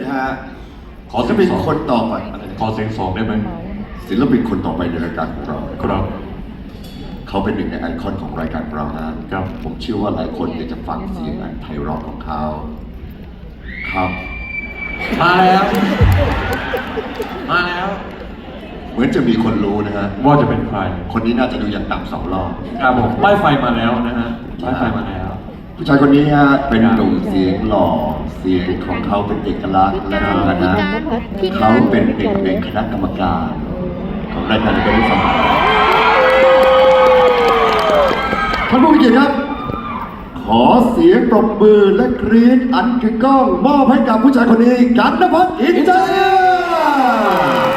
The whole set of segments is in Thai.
นะฮะขอศิลปินสองคนต่อไปขอเสียงสองได้ไหมศิลปินคนต่อไปในรายการของเรา ครับ เขาเป็นหนึ่งในไอคอนของรายการเรานะครับ ผมเชื่อว่าหลายคนอยากจะฟังเสียงอันไพเราะของเขา ครับ มาแล้ว มาแล้ว เหมือนจะมีคนรู้นะฮะ ว่าจะเป็นใครคนนี้น่าจะดูอย่างต่ำสองรอบครับผมป้ายไฟมาแล้วนะฮะป้ายไฟมาแล้ว ผู้ชายคนนี้ฮะเป็นหนุ่มเสียงหล่อ เสียงของเขาเป็นเอกลักษณ์และที่สำคัญนะเขาเป็นหนึ่งในคณะกรรมการ ของรายการเป็นสมัยท่านผู้มีเกียรติครับ ขอเสียงปรบมือและกรี๊ดอันกึกก้อง มอบให้กับผู้ชายคนนี้กันนภัสอินเตอร์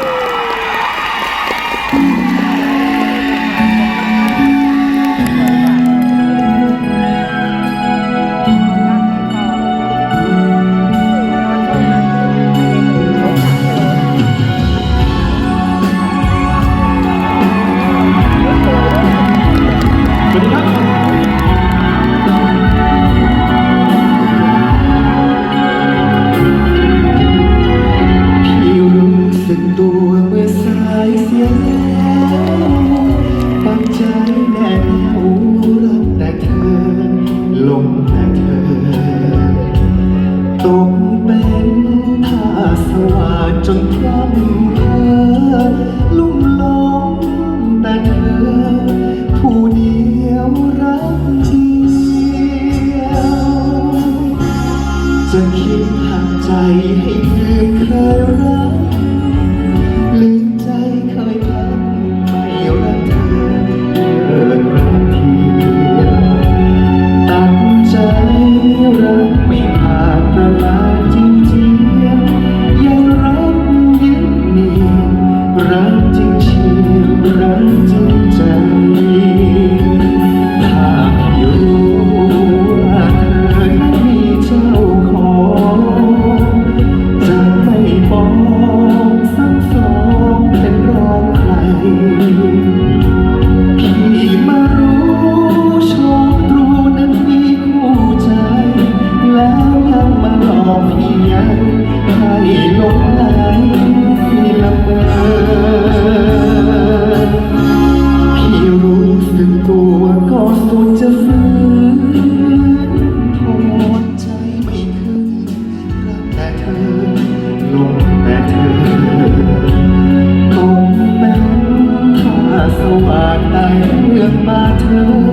ตกเป็นท่าสว่างจนพร้ำ ม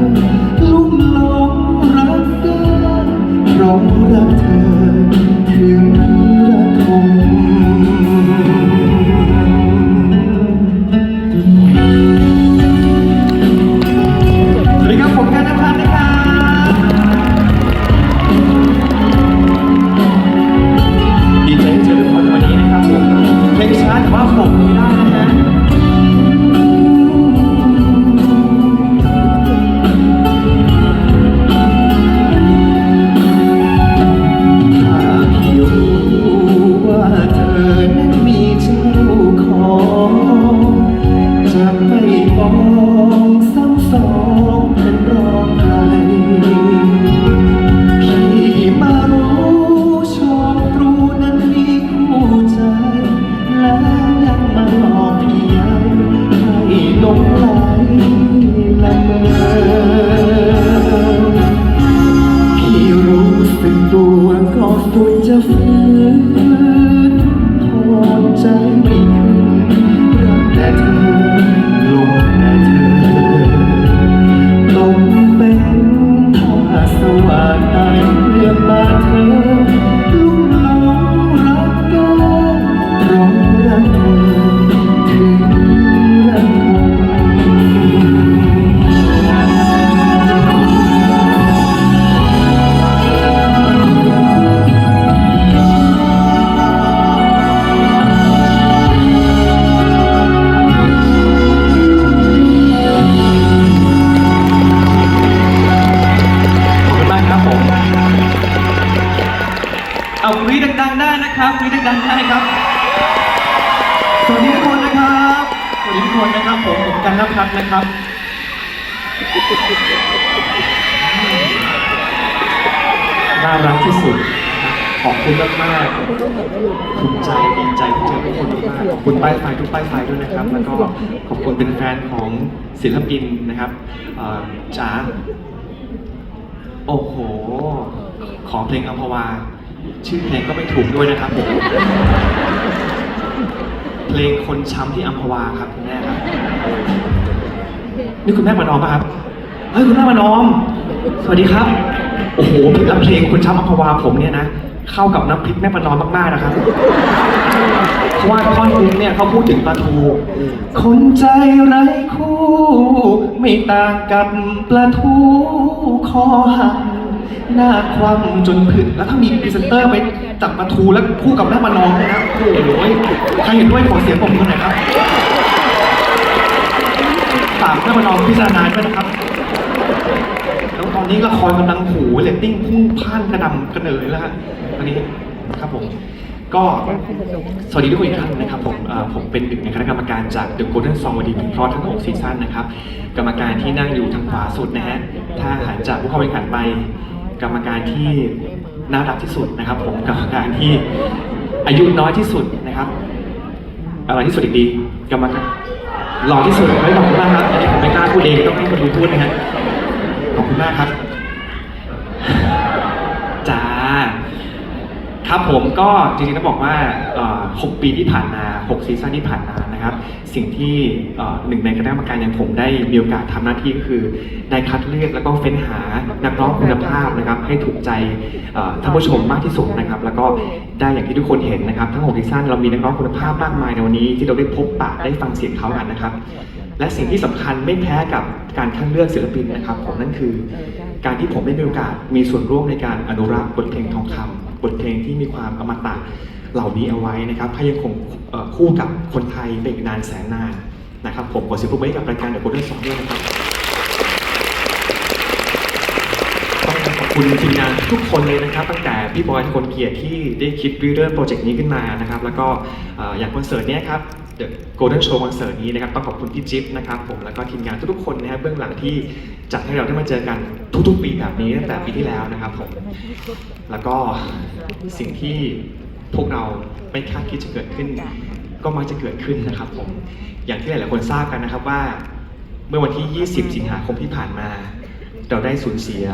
สวัสดีทุกคนนะครับผมผมกันนภัทรนะครับน่ารักที่สุด ขอบคุณมากๆภูมิใจดีใจที่เจอทุกคนมากขอบคุณป้ายไฟทุกป้ายไฟด้วยนะครับ แล้วก็ขอบคุณเป็นแฟนของศิลปินนะครับจ๋าโอ้โห ขอเพลงอัมพวา ชื่อเพลงก็ไม่ถูกด้วยนะครับผม เพลงคนช้ำที่อัมพวาครับคุณแม่ครับนี่คุณแม่มานอมป่ะครับเฮ้ยคุณแม่มานอม สวัสดีครับ โอ้โหแล้วเพลงคนช้ำอัมพวาผมเนี่ยนะเข้ากับน้ำพริกแม่ประนอมมากๆนะครับ เพราะว่าท่อนฮุกเนี่ยเขาพูดถึงปลาทู คนใจไร้คู่ ไม่ต่างกับปลาทูคอหักหน้าคว่ำจนผึ่แล้วถ้ามีพรีเซนเตอร์ไปจับปลาทูแล้วคู่กับแม่ประนอมเนี่ยนะโอ้โหใครเห็นด้วยขอเสียงปรบมือหน่อยครับฝากแม่ประนอมพิจารณาด้วยนะครับ แล้วตอนนี้ละครกำลังหูเรตติ้งพุ่งพ่านกระหน่ำกระเนยแล้วฮะตอนนี้ครับผมก็สวัสดีทุกคนอีกครั้งนะครับผมผมเป็นหนึ่งในคณะกรรมการจาก The Golden Song วันดีเพราะทั้ง 6 ซีซั่นนะครับ กรรมการที่นั่งอยู่ทางขวาสุดนะฮะถ้าหันจากผู้เข้าแข่งขันไป กรรมการที่น่ารักที่สุดนะครับ ผมกรรมการที่อายุน้อยที่สุดน อะไรที่สุดอีกดีกรรมการหล่อที่สุดไม่ขอบคุณมากครับอันนี้ผมไม่กล้าพูดเองต้องให้คนดูพูดนะฮะขอบคุณมากครับ ครับผมก็จริงๆต้องบอกว่า 6 ปีที่ผ่านมา 6 ซีซั่นที่ผ่านมานะครับ สิ่งที่หนึ่งในคณะกรรมการอย่างผมได้มีโอกาสทำหน้าที่ก็คือได้คัดเลือกแล้วก็เฟ้นหานักร้องคุณภาพนะครับ ให้ถูกใจท่านผู้ชมมากที่สุดนะครับ แล้วก็ได้อย่างที่ทุกคนเห็นนะครับ ทั้ง 6 ซีซั่นเรามีนักร้องคุณภาพมากมายในวันนี้ ที่เราได้พบปะได้ฟังเสียงเขากันนะครับ และสิ่งที่สำคัญไม่แพ้กับการคัดเลือกศิลปินนะครับผมนั่นคือ การที่ผมได้มีโอกาสมีส่วนร่วมในการอนุรักษ์บทเพลงทองคำบทเพลงที่มีความอมตะเหล่านี้เอาไว้นะครับให้ยังคงคู่กับคนไทยไปอีกนานแสนนานนะครับ ผมขอเสียงปรบมือกับรายการเดอะโกลเด้นสองด้วยนะครับต้องขอบคุณทีมงานทุกคนเลยนะครับ ตั้งแต่พี่บอยคนเกียรติที่ได้คิดวิเดอร์โปรเจกต์นี้ขึ้นมานะครับ แล้วก็เอ่ออย่างคอนเสิร์ตเนี้ยครับ The Golden Show คอนเสิร์ตนี้นะครับต้องขอบคุณพี่จิ๊บนะครับผมแล้วก็ทีมงานทุกๆคนนะครับเบื้องหลังที่จัดให้เราได้มาเจอกันทุกๆ ปีแบบนี้ตั้งแต่ปีที่แล้วนะครับผมแล้วก็สิ่งที่พวกเราไม่คาดคิดจะเกิดขึ้น ก็มักจะเกิดขึ้นนะครับผมอย่างที่หลายๆคนทราบกันนะครับว่า เมื่อวันที่ 20 สิงหาคมที่ผ่านมา เราได้สูญเสีย